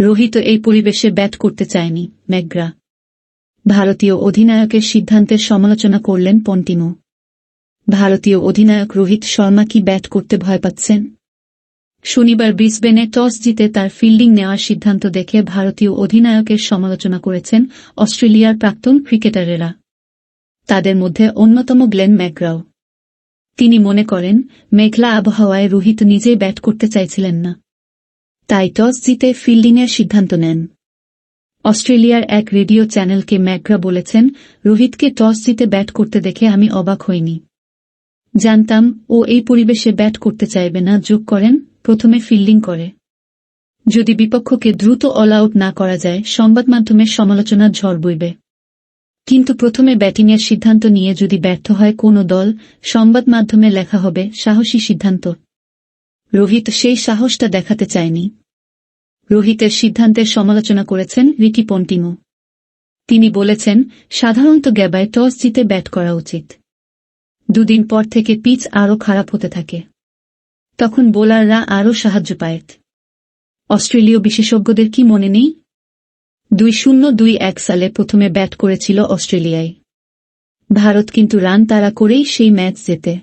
রোহিত এই পরিবেশে ব্যাট করতে চায়নি, ম্যাকগ্রা। ভারতীয় অধিনায়কের সিদ্ধান্তের সমালোচনা করলেন পন্টিমো। ভারতীয় অধিনায়ক রোহিত শর্মা কি ব্যাট করতে ভয় পাচ্ছেন? শনিবার ব্রিসবেনে টস জিতে তার ফিল্ডিং নেওয়ার সিদ্ধান্ত দেখে ভারতীয় অধিনায়কের সমালোচনা করেছেন অস্ট্রেলিয়ার প্রাক্তন ক্রিকেটারেরা। তাদের মধ্যে অন্যতম গ্লেন ম্যাকগ্রাও। তিনি মনে করেন, মেঘলা আবহাওয়ায় রোহিত নিজেই ব্যাট করতে চাইছিলেন না। তাই টস জিতে ফিল্ডিংয়ের সিদ্ধান্ত নেন। অস্ট্রেলিয়ার এক রেডিও চ্যানেলকে ম্যাকগ্রা বলেছেন, রোহিতকে টস জিতে ব্যাট করতে দেখে আমি অবাক হইনি। জানতাম, ও এই পরিবেশে ব্যাট করতে চাইবে না, যোগ করেন, প্রথমে ফিল্ডিং করে। যদি বিপক্ষকে দ্রুত অল আউট না করা যায়, সংবাদ মাধ্যমের সমালোচনার ঝড় বইবে। কিন্তু প্রথমে ব্যাটিংয়ের সিদ্ধান্ত নিয়ে যদি ব্যর্থ হয় কোনো দল, সংবাদ মাধ্যমে লেখা হবে, সাহসী সিদ্ধান্ত। রোহিত সেই সাহসটা দেখাতে চায়নি। রোহিতের সিদ্ধান্তের সমালোচনা করেছেন রিকি পন্টিংও। তিনি বলেছেন, সাধারণত গ্যাবায় টস জিতে ব্যাট করা উচিত। দুদিন পর থেকে পিচ আরও খারাপ হতে থাকে। তখন বোলাররা আরও সাহায্য পায়। অস্ট্রেলীয় বিশেষজ্ঞদের কি মনে নেই? দুই শূন্য দুই এক সালে প্রথমে ব্যাট করেছিল অস্ট্রেলিয়ায়। ভারত কিন্তু রান তাড়া করেই সেই ম্যাচ জেতে।